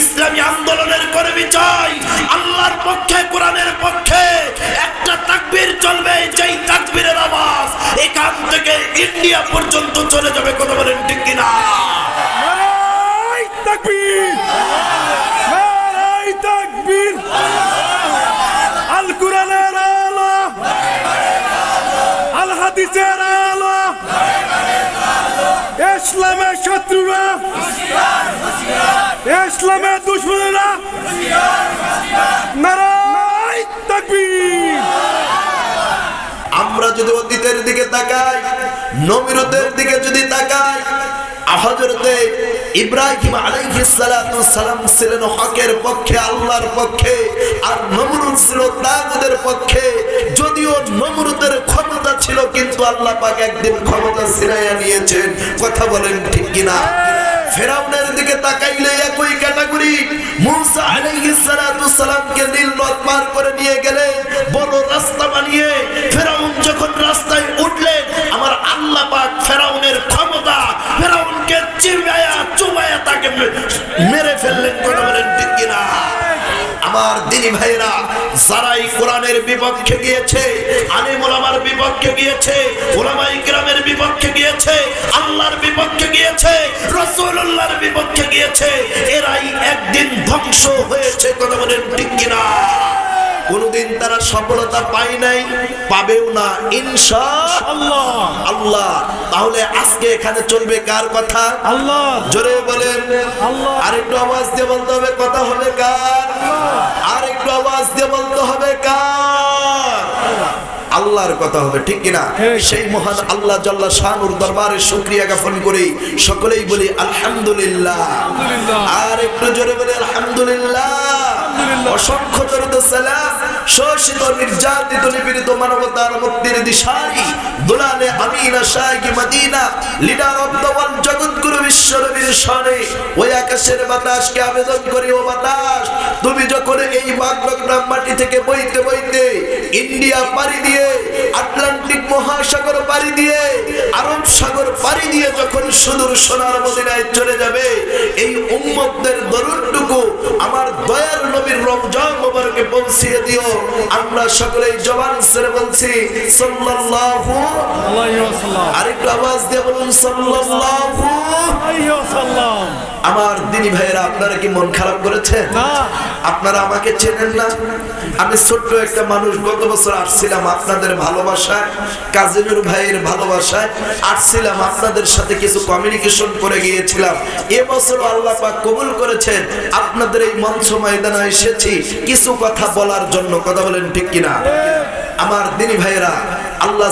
ইসলামী আন্দোলনের কর্মী চাই আল্লাহর পক্ষে, কোরআনের পক্ষে একটা তাকবীর চলবে, যেই তাকবীরের আওয়াজ এখান থেকে ইন্ডিয়া পর্যন্ত চলে যাবে। কথা বলেন ইসলামের দুশ্মনেরা নারাই তাকবীর। আমরা যদি অতীতের দিকে তাকাই নবীরতের দিকে যদি তাকাই হযরতে ইব্রাহিম সালাম ছিলেন হকের পক্ষে, আল্লাহর পক্ষে, আর নমরুদ ছিল তাগুদের পক্ষে। যদিও নমরুদের ক্ষমতা ছিল, কিন্তু আল্লাহ পাক একদিন ক্ষমতা ছিনাইয়া নিয়েছেন। কথা বলেন ঠিক কিনা? ফেরাউনের দিকে তাকাইলে একই ক্যাটাগরি। মুসা আলাইহিস সালাতু সালামকে নীল নদ পার করে নিয়ে গেলে, বড় রাস্তা বানিয়ে ফেরাউন যখন রাস্তায় উঠলেন, আমার আল্লাহ পাক ফেরাউনের ক্ষমতা, ফেরাউনকে চিবায়া চুবায়া তাকে মেরে ফেললেন, কথা বলেন ঠিক কিনা? আমার দিনী ভাইরা যারাই কোরআনের বিপক্ষে গিয়েছে আলিম ওলামার বিপক্ষে গিয়েছে ওলামাই গ্রামের বিপক্ষে গিয়েছে, আল্লাহর বিপক্ষে গিয়েছে রসুল্লাহর বিপক্ষে গিয়েছে এরাই একদিন ধ্বংস হয়েছে কথা বলেন ঠিক কিনা? কোনদিন তারা সফলতা পায় নাই পাবেও না ইনশা আল্লাহ আল্লাহ তাহলে আজকে এখানে চলবে কার কথা? আল্লাহ। জোরে বলেন। আল্লাহ। আর একটু আওয়াজ দিয়ে বলতে হবে কথা হবে কার? আর একটু আওয়াজ দিয়ে বলতে হবে কার? আল্লাহর কথা হবে ঠিক কিনা? সেই মহান আল্লাহ জাল্লা শানুর দরবারে শুকরিয়া জ্ঞাপন করি। সকলেই বলি আলহামদুলিল্লাহ। আর একটু জোরে বলি আলহামদুলিল্লাহ। অসংখ্য দরুদ সালাম শোষিত নির্যাতিত নিপীড়িত মানবতার মুক্তির দিশারি দুলালে আমিনা শাহী Medina leader of the world জগৎগুরু বিশ্বনবীর শানে ওই আকাশের বাতাসকে আবেদন করি, ও বাতাস, তুমি যখন এই বাগডগ্রাম মাটি থেকে বইতে বইতে ইন্ডিয়া পাড়ি দিয়ে, আটলান্টিক মহাসাগর পাড়ি দিয়ে, আরব সাগর পাড়ি দিয়ে যখন সুদূর সোনার মদিনায় চলে যাবে, এই উম্মতদের দরুদটুকু আমার দয়ার নবীর রমজান মোবারকে পৌঁছিয়ে দিও। আমরা সকলেই জবান ছেড়ে বলছি, সাল্লাল্লাহু আলাইহি ওয়াসাল্লাম। আরেকটু আওয়াজ দিয়ে বলুন, সাল্লাল্লাহু আমার দিনী ভাইয়েরা আপনারা কি মন খারাপ করেছেন? আপনারা আমাকে চেনেন না? আমি ছোট্ট একটা মানুষ গত বছর আসছিলাম আপনাদের ভালোবাসায় কাজিনুর ভাইয়ের ভালোবাসায়। আসছিলাম আপনাদের সাথে কিছু কমিউনিকেশন করে গিয়েছিলাম। এবছর আল্লাহ পাক কবুল করেছেন আপনাদের এই মঞ্চ ময়দানে এসেছি। কিছু কথা বলার জন্য কথা বলেন ঠিক কিনা? আমার দিনী ভাইয়েরা আল্লাহ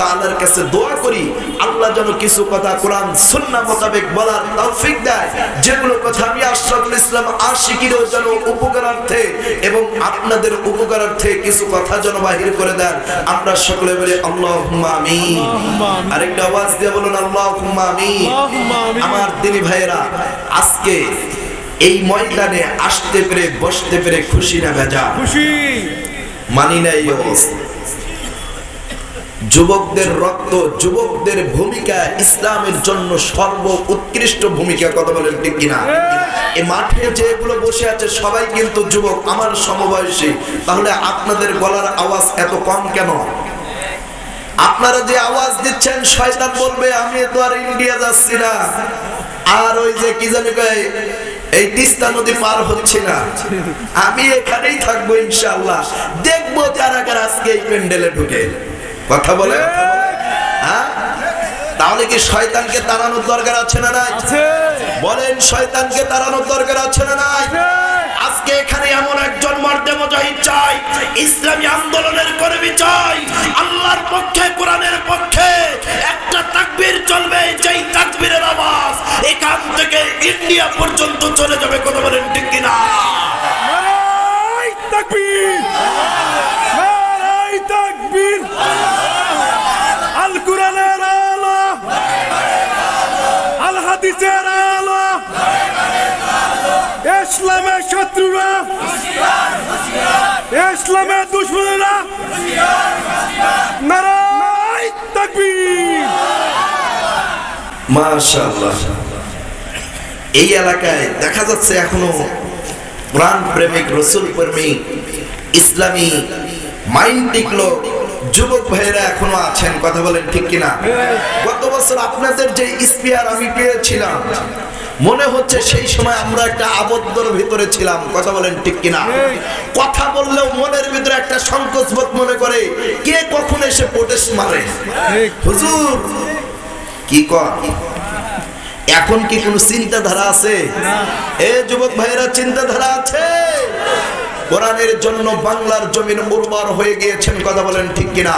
তাআলার কাছে দোয়া করি আল্লাহ যেন কিছু কথা কোরআন সুন্নাহ মোতাবেক বলার তৌফিক দেয়। যেগুলো কথা আমি আশরাফুল ইসলাম আশিকিরও যেন উপকারার্থে এবং আপনাদের উপকারার্থে কিছু কথা যেন বাহির করে দেন আমরা সকলে বলি আল্লাহুম্মা আমিন। আরেকটা আওয়াজ দিয়ে বলুন আল্লাহুম্মা আমিন। আমার দিনী ভাইয়েরা আজকে এই ময়দানে আসতে পেরে বসতে পেরে খুশি না ভেজা? খুশি। মানি না এই অবস্থা। যুবকদের রক্ত, যুবকদের ভূমিকা ইসলামের জন্য সর্ব উৎকৃষ্ট ভূমিকা, কথা বলেন ঠিক কিনা? এ মাঠে যেগুলো বসে আছে, সবাই কিন্তু যুবক, আমার সমবয়সী। তাহলে আপনাদের গলার আওয়াজ এত কম কেন? আপনারা যে আওয়াজ দিচ্ছেন, শয়তান বলবে, আমি তো আর ইন্ডিয়া যাচ্ছি না। আর ওই যে কি জানি এই তিস্তা নদী পার হচ্ছে না। আমি এখানেই থাকব ইনশাআল্লাহ। দেখব যারা আজকে এই প্যান্ডেলে ঢুকে। কথা বলে হ্যাঁ? তাহলে কি শয়তানকে তাড়ানোর দরকার আছে না নাই? বলেন শয়তানকে তাড়ানোর দরকার আছে না নাই? আজকে এখানে এমন একজন মর্দে মুজাহিদ চাই ইসলামী আন্দোলনের কর্মী চাই আল্লাহর পক্ষে কোরআনের পক্ষে। একটা তাকবীর চলবে যেই তাকবীরের আওয়াজ এখান থেকে ইন্ডিয়া পর্যন্ত চলে যাবে কথা বলেন ঠিক কিনা? তাকবীর তাকবীর। হাদিসের আলো। ইসলামের শত্রুরা। ইসলামের দুশ্মনেরা। তাকবীর। মাশাআল্লাহ। এই এলাকায় দেখা যাচ্ছে এখনও প্রাণ প্রেমিক রসুল প্রেমিক ইসলামী মাইন্ড টিকলো যুবক ভাইয়েরা এখনও আছেন। কথা বলেন ঠিক কিনা? গত বছর আপনাদের যে স্পিয়ার আমি পেয়েছিলাম, মনে হচ্ছে সেই সময় আমরা একটা আবদ্ধর ভিতরে ছিলাম। কথা বলেন ঠিক কিনা? কথা বললেও মনের ভিতরে একটা সংকোচ বোধ মনে করে, কে কখন এসে প্রোটেস্ট মারে? হুজুর, কি কর? এখন কি কোনো চিন্তাধারা আছে? এ যুবক ভাইয়েরা, চিন্তাধারা আছে? কোরআনের জন্য বাংলার জমিন উর্বর হয়ে গিয়েছেন, কথা বলেন ঠিক কিনা?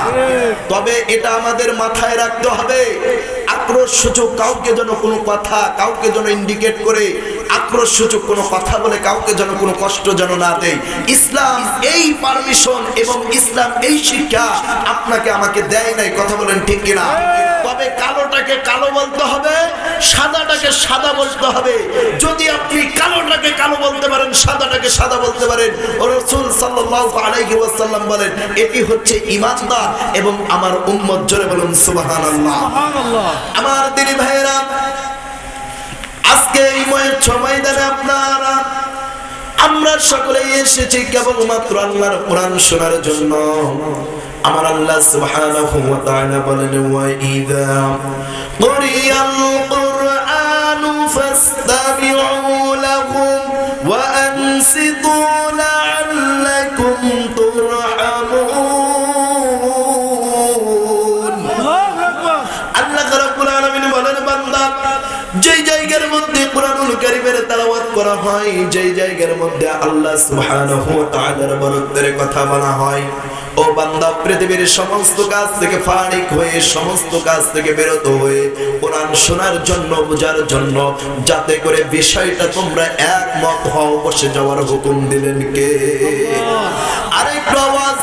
তবে এটা আমাদের মাথায় রাখতে হবে। আক্রোশ সূচক কাউকে যেন কোনো কথা কাউকে যেন ইন্ডিকেট করে, আক্রোশ সূচক কোনো কথা বলে কাউকে যেন কোনো কষ্ট যেন না দেয়। ইসলাম এই পারমিশন এবং ইসলাম এই শিক্ষা আপনাকে আমাকে দেয় নাই, কথা বলেন ঠিক কিনা? তবে কালোটাকে কালো বলতে হবে, সাদাটাকে সাদা বলতে হবে। যদি আপনি কালোটাকে কালো বলতে পারেন, সাদাটাকে সাদা বলতে পারেন, রসুল সাল্লাল্লাহু আলাইহি ওয়াসাল্লাম বলেন, এটি হচ্ছে ইমানদার এবং আমার উম্মত জোরে বলুন, সুবহানাল্লাহ। সুবহানাল্লাহ। আমার দিনী ভাইয়েরা, আজকে এই ময়ের ময়দানে আপনারা, আমরা সকলে এসেছি কেবলমাত্র আল্লাহর কোরআন শোনার জন্য। আমার আল্লাহ সুবহানাহু ওয়া তাআলা বলেন, ওয়া ইযা কুরিয়াল কুরআনু ফাসতামিউ লাহু ওয়া আনসিতু লাআল্লাকুম সমস্ত কাজ থেকে ফারিক হয়ে, সমস্ত কাজ থেকে বিরত হয়ে, কোরআন শোনার জন্য, বোঝার জন্য, যাতে করে বিষয়টা তোমরা একমত হও, বসে যাওয়ার হুকুম দিলেন কে? আরেকটু আওয়াজ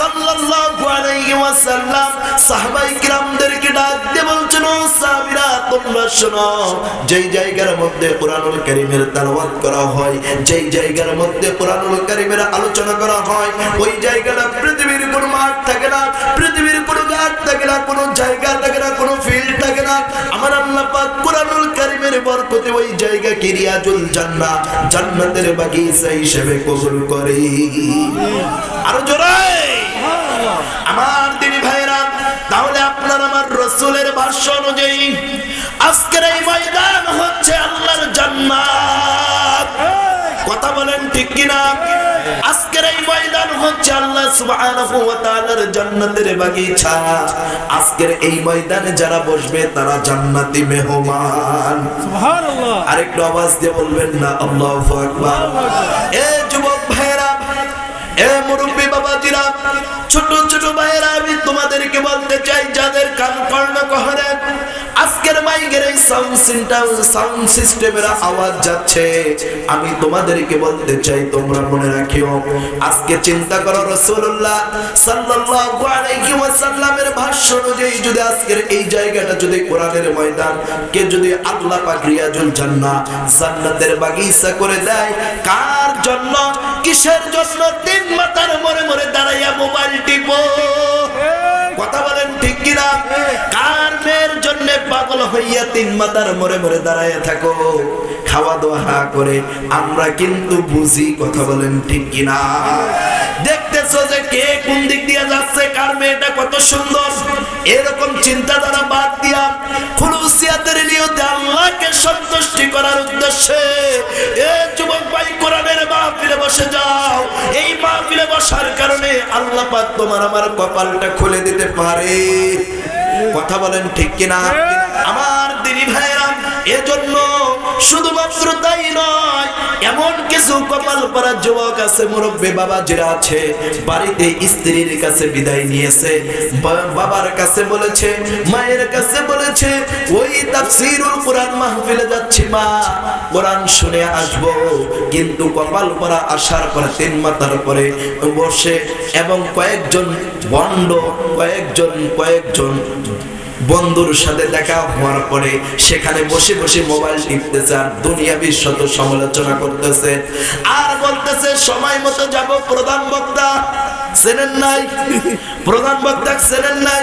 সাল্লাল্লাহু আলাইহি ওয়াসাল্লাম সাহাবাই কিরামদেরকে ডাক দিয়ে বলছেন, ও সাহাবীরা, তোমরা শোনো, যেই জায়গার মধ্যে কোরআনুল কারীমের তেলাওয়াত করা হয়, যেই জায়গার মধ্যে কোরআনুল কারীমের আলোচনা করা হয়, ওই জায়গাটা পৃথিবীর কোনো মাঠ থাকে না, পৃথিবীর কোনো ঘাট থাকে না, কোনো জায়গা থাকে না, কোনো ফিল্ড থাকে না। আমার আল্লাহ পাক কোরআনুল কারীমের বরকতে ওই জায়গা কিরিয়াজুল জান্নাহ, জান্নাতের বাগিচা হিসেবে কবুল করে। আরও জোরে! আমার দিনী ভাইরা তাহলে আপনার আমার রসুলের ভাষ্য অনুযায়ী আজকের এই ময়দান হচ্ছে আল্লাহর জান্নাত। কথা বলেন ঠিক কিনা? আজকের এই ময়দান হচ্ছে আল্লাহ সুবহানাহু ওয়া তাআলার জান্নাতের বাগিচা। আজকের এই ময়দানে যারা বসবে তারা জান্নাতি মেহমান। আরেকটু আওয়াজ দিয়ে বলবেন না আল্লাহু আকবার। এ যুবক ভাইরা এ মুরব্বী ছোট ছোট ভাইয়েরা আমি তোমাদেরকে বলতে চাই যাদের এই জায়গাটা যদি কোরআনের ময়দান, কে যদি আল্লাহ পাক বাগিচা করে দেয়, কার জন্য, কিসের জন্য তিন মাথার মরে মরে দাঁড়াইয়া মোবাইল টিপো? কথা বলেন ঠিক কিনা? কার মেয়ের জন্য পাগল হইয়া তিন মাতার মরে মরে দাঁড়াইয়া থাকো? খাওয়া দাওয়া করে, আমরা কিন্তু বুঝি কথা বলেন ঠিক কিনা? কে কোন দিক দিয়ে যাচ্ছে, কার মেয়েটা কত সুন্দর, এরকম চিন্তাধারা বাদ দিয়া খুলুসিয়াতের নিয়তে আল্লাহকে সন্তুষ্টি করার উদ্দেশ্যে এ যুবক ভাই কোরআনের মাহফিলে বসে যাও। এই মাহফিলে বসার কারণে আল্লাহ পাক তোমার আমার কপালটা খুলে দিতে পারে। কথা বলেন ঠিক কিনা? আমার দিদি ভাইরা এজন্য শুধুমাত্র তাই নয়, এমন কিছু কপাল পারা যুবক আছে, মুরব্বী বাবা যারা আছে, বাড়িতে স্ত্রীর কাছে বিদায় নিয়েছে বাবার কাছে বলেছে, মায়ের কাছে বলেছে, ওই তাফসীরুল কোরআন মাহফিলে যাচ্ছি মা, কোরআন শুনে আসব। কিন্তু কপাল পরা আসার পরে, তিন মাথার পরে বসে, এবং কয়েকজন বন্ড, কয়েকজন কয়েকজন বন্ধুর সাথে দেখা হওয়ার পরে সেখানে বসে বসে মোবাইল টিপতেছে আর দুনিয়াবি শত সমালোচনা করতেছে। আর বলতেছে সময় মতো যাব প্রধান বক্তা চেনেন নাই? প্রধান বক্তা চেনেন নাই।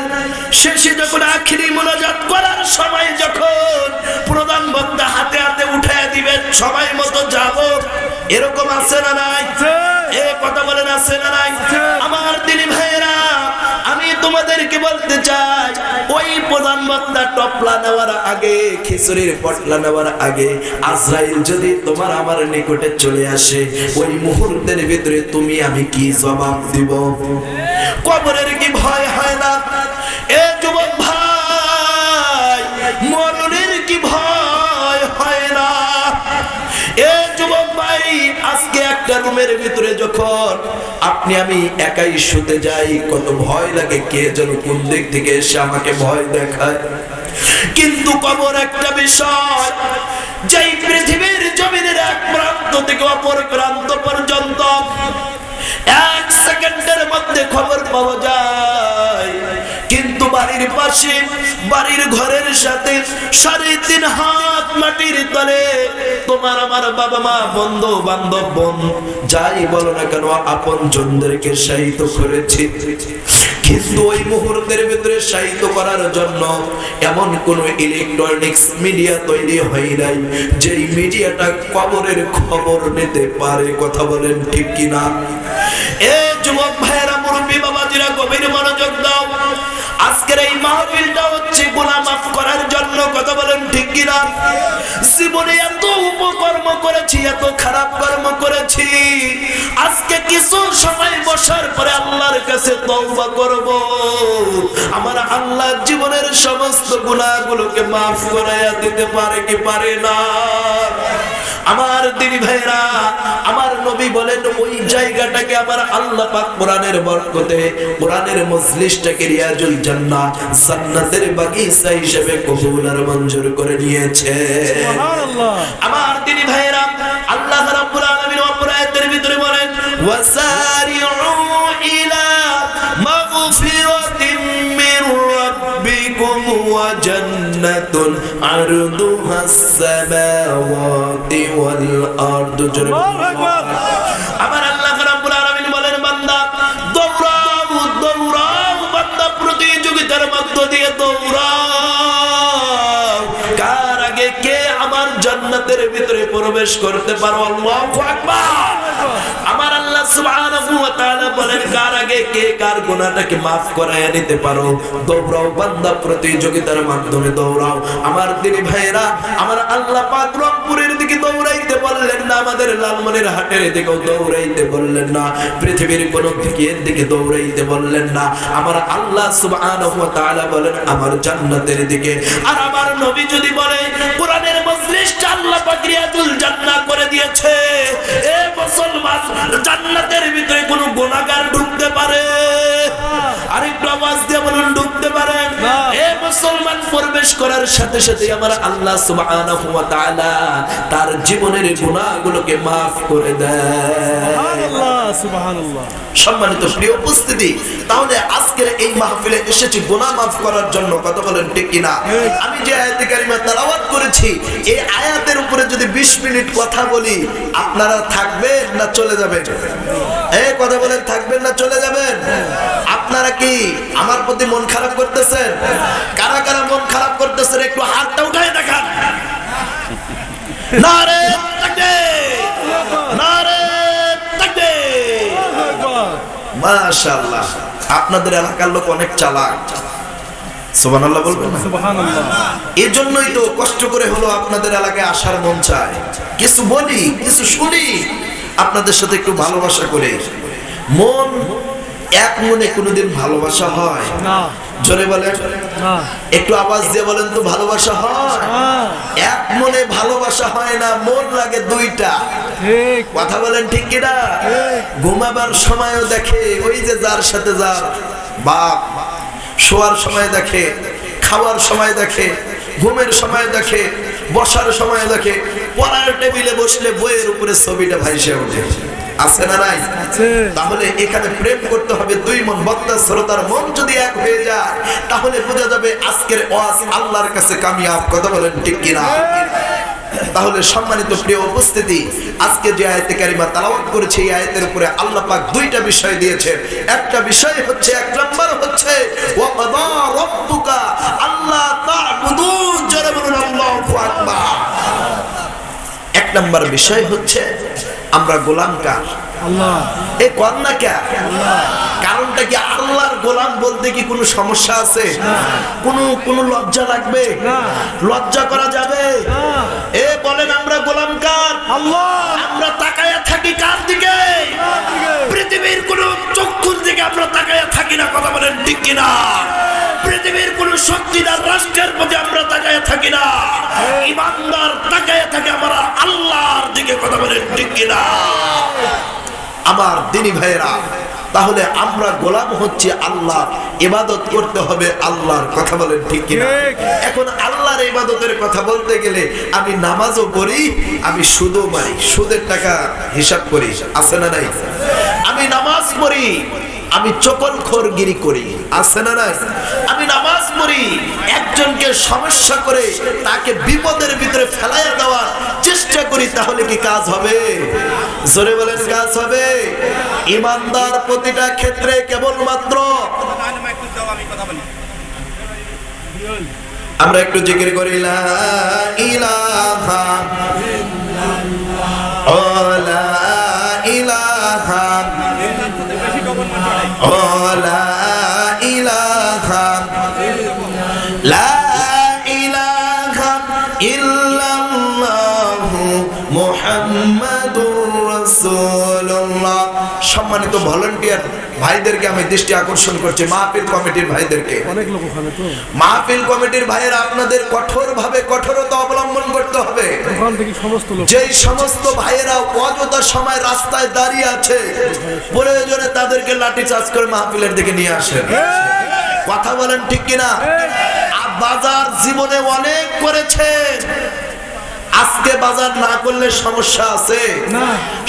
শেষে যখন আখিরি মোনাজাত করার সময় যখন প্রধান বক্তা হাতে হাতে উঠায় দিবেন সময় মতো যাব। এরকম আছে না নাই? এ কথা বলেন আছে না নাই? আমার দিনী ভাইয়েরা আমি তোমাদেরকে বলতে চাই, ওই প্রধান বক্তা টপলা নেওয়ার আগে, খিচুড়ির পটলা নেওয়ার আগে, আজরাইল যদি তোমার আমার নিকটে চলে আসে, ওই মুহূর্তের ভিতরে তুমি আমি কি জবাব দিব? কবরের কি ভয় হয় না? এ যুবক ভাই মরণের আজকে একটা রুমের ভিতরে যখন আপনি, আমি একাই শুতে যাই, কত ভয় লাগে কে যেন কোন দিক থেকে এসে আমাকে ভয় দেখায়। কিন্তু কবর একটা বিষয়, যেই পৃথিবীর জমিনের এক প্রান্ত থেকে অপর প্রান্ত পর্যন্ত এক সেকেন্ডের মধ্যে খবর পাওয়া যায়। বাড়ির পাশে, বাড়ির ঘরের সাথে, সাড়ে তিন হাত মাটির তলে। তোমার আমার বাবা মা, বন্ধু, বান্ধব, বোন, যাই বলো না কেন, আপন জনদেরকে শায়িত করেছি। কিন্তু ওই মুহূর্তের ভিতরে শায়িত করার জন্য এমন কোন ইলেকট্রনিক্স মিডিয়া তৈরি হয় নাই, যেই মিডিয়াটা কবরের খবর নিতে পারে, কথা বলেন ঠিক কিনা? এ যুবক ভাইয়েরা, মুরব্বী বাবাজিরা, গভীর মনোযোগ দাও। আজকের এই মাহফিলটা হচ্ছে গুনাহ মাফ করার জন্য, কথা বলেন ঠিক কিনা? জীবনে এত উপকর্ম করেছি, এত খারাপ কর্ম করেছি। আজকে কিছু সময় বসার পরে আল্লাহর কাছে তওবা করব। আমার আল্লাহ জীবনের সমস্ত গুনাহগুলোকে মাফ করাইয়া দিতে পারে কি পারে না? আমার দিদি ভাইরা, আমার নবী বলেন, ওই জায়গাটাকে আমার আল্লাহ পাক কোরআনের বরকতে, কোরআনের মজলিসটাকে রিয়াজুল জান্নাহ জান্নাতের বাগিচা হিসেবে কবুল আর মঞ্জুর করে নিয়েছে আমার ভাইরা আল্লাহ রাব্বুল আলামিন ভিতরে বলেন ওয়াসারিউ ইলা মাগফিরাতিন মির রাব্বিকুম ওয়া জান্নাতুন আরদুহাস সামাওয়াতি ওয়াল আরদু। আমার কার আগে কে আমার জন্মতের ভিতরে প্রবেশ করতে পারো? আকবার। আমার আল্লাহ সুবহানাহু ওয়া তাআলা বলেন, কার আগে কে কার গুনাহটাকে maaf করায়া নিতে পারো? দৌড়াও, বান্দা প্রতিযোগিতার মাধ্যমে দৌড়াও। আমার ভাইরা আমার আল্লাহ পাক রংপুরের দিকে দৌড়াইতে বললেন না, আমাদের লালমনির হাটের দিকেও দৌড়াইতে বললেন না, পৃথিবীর কোন দিকে দৌড়াইতে বললেন না। আমার আল্লাহ সুবহানাহু ওয়া তাআলা বলেন, আমার জান্নাতের দিকে। আর আমার নবী যদি বলে, কোরআনের মজলিসটা আল্লাহ পাক রিয়াজুল করে দিয়েছে। এ মুসলমান জান্নাতের ভিতরে কোনো গুনাহগার ঢুকতে পারে? আরেকটু আওয়াজ দিয়ে বলুন ঢুকতে পারেন এ মুসলমান প্রবেশ করার সাথে সাথে আমার আল্লাহ সুবহানাহু ওয়া তাআলা তার জীবনের গুনাহগুলোকে maaf করে দেয়। সম্মানিত প্রিয় উপস্থিতি তাহলে আজকের এই মাহফিলে এসেছি গুনাহ মাফ করার জন্য কথা বলেন ঠিক কিনা? আমি যে আয়াতে কারিমা তেলাওয়াত করেছি এই আয়াতের উপরে যদি 20 মিনিট কথা বলি আপনারা থাকবেন না চলে যাবেন? এই কথা বলেন থাকবেন না চলে যাবেন? আপনারা কি আমার প্রতি মন খারাপ করতেছেন? কারা কারা মন খারাপ করতেছেন একটু হাতটা উঠায় দেখান। নারে তাকবীর মাশাআল্লাহ। আপনাদের এলাকার লোক অনেক চালাক। সুবহানাল্লাহ বলবেন না? সুবহানাল্লাহ। এজন্যই তো কষ্ট করে হলো আপনাদের এলাকায় আসার মন চায়। কিছু বলি কিছু শুনি আপনাদের সাথে একটু ভালোবাসা করে। মন এক মনে কোনোদিন ভালোবাসা হয়। জোরে বলেন। একটু আওয়াজ দিয়ে বলেন তো ভালোবাসা হয়? এক মনে ভালোবাসা হয় না মন লাগে দুইটা। কথা বলেন ঠিক কিনা? ঘুমাবার সময়ও দেখে ওই যে যার সাথে যার বাপ শোয়ার সময় দেখে খাওয়ার সময় দেখে ঘুমের সময় দেখে বসার সময় দেখে পড়ার টেবিলে বসলে বইয়ের উপরে ছবিটা ভাইসে ওঠে। আছে না নাই। তাহলে এখানে প্রেম করতে হবে দুই মন বক্তা শ্রোতার মন যদি এক হয়ে যায় তাহলে বোঝা যাবে আজকের ওয়াজ আল্লাহর কাছে কামিয়াব। কথা বলেন ঠিক কিনা? তাহলে সম্মানিত প্রিয় উপস্থিতি আজকে যে আয়াতে কারিমা তালাওয়াত করেছে এই আয়াতের উপরে আল্লাহ পাক দুইটা বিষয় দিয়েছেন। একটা বিষয় হচ্ছে এক নম্বর হচ্ছে ওয়া কাদা রাব্বুকা আল্লাহ তা'বুদু জোরে বলুন আল্লাহু আকবার। এক নম্বর বিষয় হচ্ছে আমরা গোলাম কার এ কন্যা কে? কারণটা কি আল্লাহর গোলাম বলতে কি কোনো সমস্যা আছে? কোনো কোনো লজ্জা লাগবে? লজ্জা করা যাবে? এ বলেন আমরা গোলাম কার? আমরা তাকায়া থাকি কার দিকে? পৃথিবীর কোন চক্ষুর দিকে আমরা তাকায়া থাকি না কথা বলেন ঠিক কিনা? পৃথিবীর কোন শক্তিদার রাষ্ট্রের প্রতি আমরা তাকায়া থাকি না। ইমানদার তাকায়া থাকি ঠিক কিনা? আমার দিনী ভাইয়েরা তাহলে আমরা গোলাম হচ্ছে আল্লাহ ইবাদত করতে হবে আল্লাহর কথা বলেন ঠিক কিনা। এখন আল্লাহর ইবাদতের কথা বলতে গেলে আমি নামাজও করি আমি সুদও মারি সুদের টাকা হিসাব করি আছে না নাই? আমি নামাজ পড়ি আমি চকল খোরগিরি করি, আছে না নাই? আমি নামাজ পড়ি, একজনকে সমস্যা করে তাকে বিপদের ভিতরে ফেলাইয়া দেওয়ার চেষ্টা করি, তাহলে কি কাজ হবে? জোরে বলেন, কাজ হবে? ইমানদার প্রতিটা ক্ষেত্রে কেবলমাত্র আমরা একটু জিকির করি, লা ইলাহা সম্মানিত ভলান্টিয়ার ভাইদেরকে আমি দৃষ্টি আকর্ষণ করছি মাহফিল কমিটির ভাইদেরকে। অনেক লোক ওখানে তো। মাহফিল কমিটির ভাইয়েরা আপনাদের কঠোর ভাবে কঠোরতা অবলম্বন করতে হবে। সমস্ত লোক। যেই সমস্ত ভাইয়েরা অযথা সময় রাস্তায় দাঁড়িয়ে আছে প্রয়োজনে তাদেরকে লাঠি চার্জ করে মাহফিলের দিকে নিয়ে আসেন। কথা বলেন ঠিক কিনা? বাজার জীবনে অনেক করেছেন। আজকে বাজার না করলে সমস্যা আছে।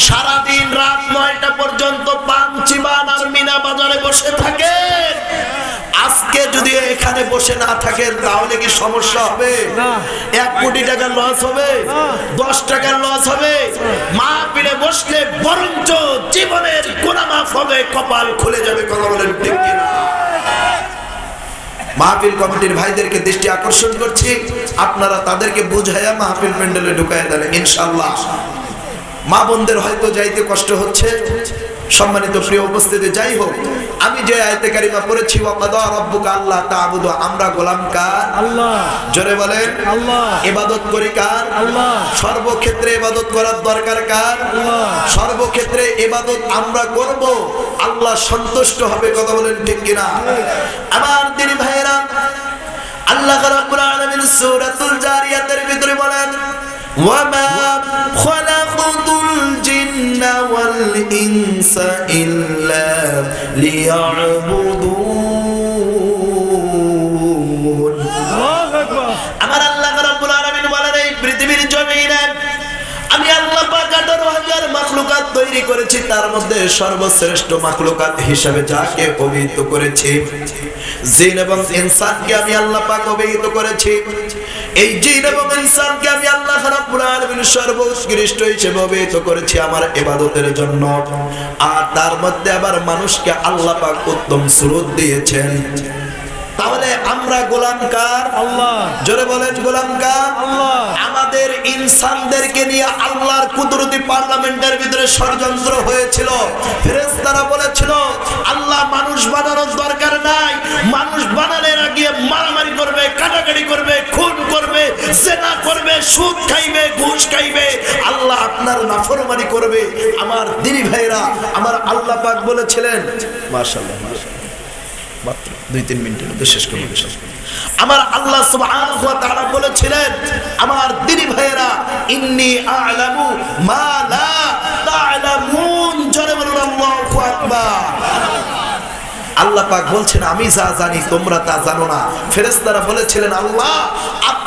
সারাদিন রাত নয়টা পর্যন্ত পাঞ্চিবান আর মিনা বাজারে বসে থাকে। আজকে যদি এখানে বসে না থাকেন তাহলে কি সমস্যা হবে? এক কোটি টাকার লস হবে দশ টাকার লস হবে। মা পিড়ে বসলে বরঞ্চ জীবনের গোনা মাফ হবে কপাল খুলে যাবে কথা বলেন ঠিক কিনা? মাহফিল কমিটির ভাইদেরকে দৃষ্টি আকর্ষণ করছি। আপনারা তাদেরকে বুঝাইয়া মাহফিল প্যান্ডেলে ঢুকাইয়া দেন ইনশাল্লাহ মা বোনদের হয়তো যাইতে কষ্ট হচ্ছে। সম্মানিত প্রিয় উপস্থিতি যাই হোক আমি যে আয়তে কারিমা পড়েছি আল্লাহ তা'বুদু আমরা গোলাম কার? আল্লাহ। জোরে বলেন আল্লাহ। ইবাদত করি কার? আল্লাহ। সর্বক্ষেত্রে ইবাদত করার দরকার কার? আল্লাহ। সর্বক্ষেত্রে ইবাদত আমরা করব আল্লাহ সন্তুষ্ট হবে কথা বলেন ঠিক কিনা? আমার দিনী ভাইয়েরা আল্লাহ রাব্বুল আলামিন সূরাতুল জারিয়াতের ভিতরে বলেন ওয়ামা খালাকুতুল লিয়াবুদুন আল্লাহু আকবার। আমার আল্লাহ রাব্বুল আলামিন বলেন এই পৃথিবীর জমিনে আমি আল্লাহ পাক 18000 মাখলুকাত তৈরি করেছি তার মধ্যে সর্বশ্রেষ্ঠ মাখলুকাত হিসাবে যাকে অভিহিত করেছি। জিন এবং ইনসানকে আমি আল্লাহ পাক অভিহিত করেছি। এই জিন এবং ইনসানকে আমি আল্লাহ সর্বোৎকৃষ্ট হিসেবে অভিহিত করেছি আমার এবাদতের জন্য। আর তার মধ্যে আবার মানুষকে আল্লাপাক উত্তম স্রোত দিয়েছেন। তাহলে আমরা গোলাম কার? আল্লাহ। জোরে বলেন গোলাম কার? আল্লাহ। আমাদের ইনসানদেরকে নিয়ে আল্লাহর কুদরতি পার্লামেন্টের ভিতরে ষড়যন্ত্র হয়েছিল। ফেরেশতারা বলেছিল আল্লাহ মানুষ বানানোর দরকার নাই। মানুষ বানানোর আগে মারামারি করবে কাটাকাটি করবে খুন করবে জেনা করবে সুদ খাইবে ঘুষ খাইবে। আল্লাহ আপনার নাফরমানি করবে। আমার দিনী ভাইরা আমার আল্লাহ পাক বলেছিলেন মাশাআল্লাহ। মাত্র দুই, তিন মিনিটের মধ্যে শেষ করব। আমার আল্লাহ তারা বলেছিলেন, আমার দিনী ভাইয়েরা, ইন্নি আ'লামু মা লা তা'লামুন জোরে বলুন আল্লাহু আকবার আল্লাহ পাক বলছেন, আমি যা জানি তোমরা তা জানো না ফেরেস্তারা বলেছিলেন, আল্লাহ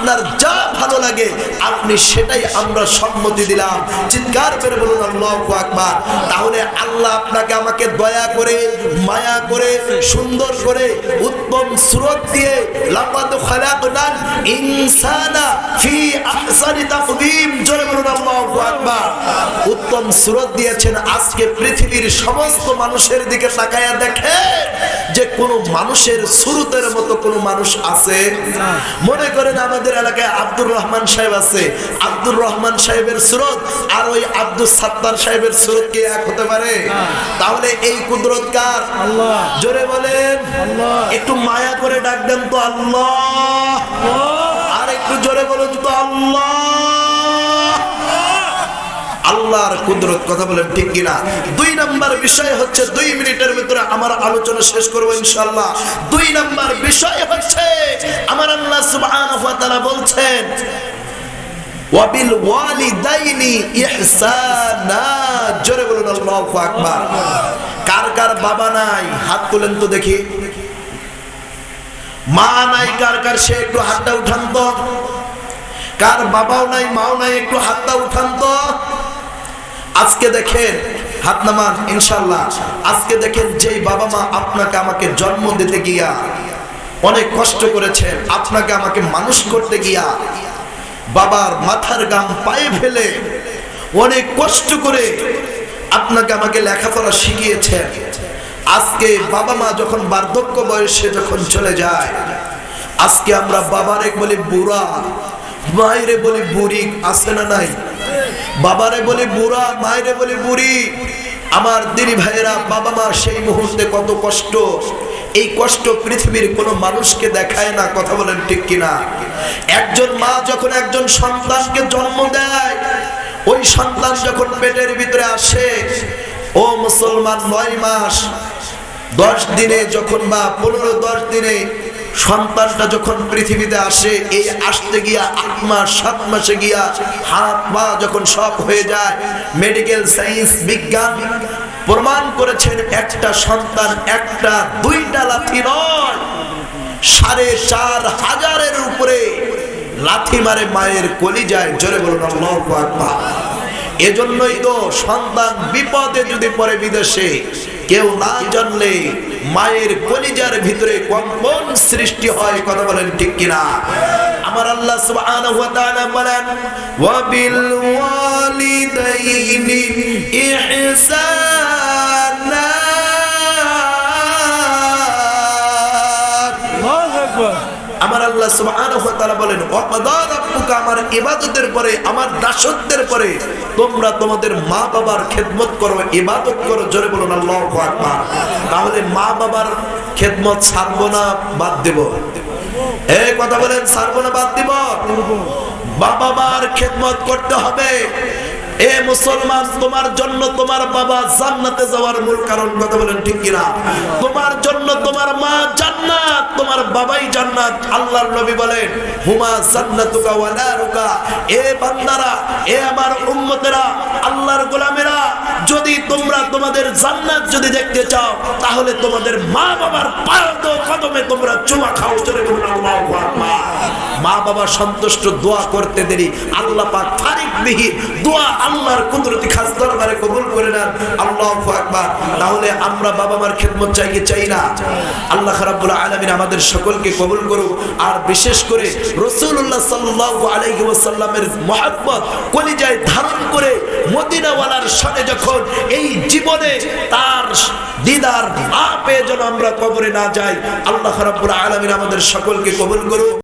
আপনার যা ভালো লাগে, আপনি সেটাই আমরা সম্মতি দিলাম। চিৎকার করে বলুন, আল্লাহু আকবার। তাহলে আল্লাহ আপনাকে আমাকে দয়া করে, মায়া করে, সুন্দর করে, উত্তম সুরত দিয়ে আজকে পৃথিবীর সমস্ত মানুষের দিকে দেখে যে কোন মানুষের মতো কোন মানুষ আছে। মনে করেন আমাদের এলাকায় আব্দুর রহমান সাহেব আছে। আব্দুর রহমান সাহেবের সুরত আর ওই আব্দুল সাত্তার সাহেবের সুরত কি এক হতে পারে? তাহলে এই কুদরত কার? আল্লাহ। জোরে বলেন। আল্লাহ। একটু মায়া করে ডাক দেন তো আল্লাহ। আর একটু জোরে বলুন তো আল্লাহ। আল্লাহর কুদরত কথা বলেন ঠিক কিনা? দুই নাম্বার বিষয় হচ্ছে দুই মিনিটের ভিতরে আমার আলোচনা শেষ করব ইনশাআল্লাহ। দুই নাম্বার বিষয় হচ্ছে, আমার আল্লাহ তাআলা বলছেন, ওয়াবিল ওয়ালিদাইনি জোরে বলুন আকবার। কার কার বাবা নাই? হাত তুলেন তো দেখি। মা নাই, কার কার সে একটু হাতটা উঠান তো। কার বাবাও নাই, মাও নাই, একটু হাতটা উঠান তো। আজকে দেখেন, হাত নামান ইনশাল্লাহ আজকে দেখেন, যেই বাবা মা আপনাকে আমাকে জন্ম দিতে গিয়া অনেক কষ্ট করেছেন আপনাকে আমাকে মানুষ করতে গিয়া বাবার মাথার গাম পায়ে ফেলে অনেক কষ্ট করে আপনাকে আমাকে লেখাপড়া শিখিয়েছেন আজকে বাবা মা যখন বার্ধক্য বয়সে যখন চলে যায়, আজকে আমরা বাবারে বলি বুড়া, মায়েরে বলি বুড়ি আসে না নাই? বাবারে বলি বুড়া, মায়েরে বলি বুড়ি। আমার দিদি ভাইয়েরা, বাবা মা সেই মুহূর্তে কত কষ্ট। এই কষ্ট পৃথিবীর কোনো মানুষকে দেখায় না, কথা বলেন ঠিক কিনা? একজন মা যখন একজন সন্তানকে জন্ম দেয়, ওই সন্তান যখন পেটের ভিতরে আসে, ও মুসলমান নয় মাস, দশ দিনে যখন বা পনেরো দশ দিনে সন্তানটা যখন পৃথিবীতে আসে, এই আসতে গিয়া আট মাস, সাত মাসে গিয়া হাত পা যখন সব হয়ে যায় মেডিকেল সায়েন্স বিজ্ঞান প্রমাণ করেছেন একটা সন্তান একটা, দুইটা লাথি নয়, সাড়ে চার হাজারের উপরে লাথি মারে মায়ের কলি যায় জোরে বলুন এজন্যই তো সন্তান বিপদে যদি পড়ে বিদেশে কেউ না জানলে মায়ের কলিজার ভিতরে কম্পন সৃষ্টি হয়, কথা বলেন ঠিক কিনা? আমার আল্লাহ সুবহানাহু ওয়া তাআলা বলেন ওয়া বিল ওয়ালিদাইনি ইহসানা। আল্লাহু আকবার। আমার আল্লাহ তাআলা বলেন আমার ইবাদতের পরে, আমার দাসত্বের পরে, তোমরা তোমাদের মা বাবার খেদমত করো, ইবাদত করো। জোরে বলুন, আল্লাহু আকবার। তাহলে মা বাবার খেদমত ছাড়বো না, বাদ দেব। এই কথা বলেন, ছাড়বো না, বাদ দিব। বাবা মার খেদমত করতে হবে। এ মুসলমান, তোমার জন্য তোমার বাবা জান্নাতে যাওয়ার মূল কারণ কথা বলেন ঠিক কিনা? তোমার জন্য তোমার মা জান্নাত, তোমার বাবাই জান্নাত, আল্লাহর নবী বলেন, হুমা জান্নাতুকা ওয়া নারুকা। এ বান্দারা, এ আমার উম্মতেরা, আল্লাহর গোলামেরা, যদি তোমরা তোমাদের জান্নাত যদি দেখতে চাও, তাহলে তোমাদের মা বাবার পায়ত কদমে তোমরা চুমা খাও চলে আল্লাহু আকবার। মা বাবা সন্তুষ্ট, দোয়া করতে দেরি। আল্লাহ পাক ফারিক বিহি দোয়া আল্লাহর কুদরতি খাস দরবারে কবুল করে নেন। আল্লাহু আকবার। তাহলে আমরা বাবা মার খেদমত চাই চাই না? আল্লাহ রাব্বুল আলামিন আমাদের সকলকে কবুল করুক। আর বিশেষ করে রাসূলুল্লাহ সাল্লাল্লাহু আলাইহি ওয়াসাল্লামের মহব্বত কলিজায় ধারণ করে মদিনাওয়ালার সাথে যখন এই জীবনে তার দিদার পেয়ে যেন আমরা কবরে না যাই, আল্লাহ রাব্বুল আলামিন আমাদের সকলকে কবুল করুক।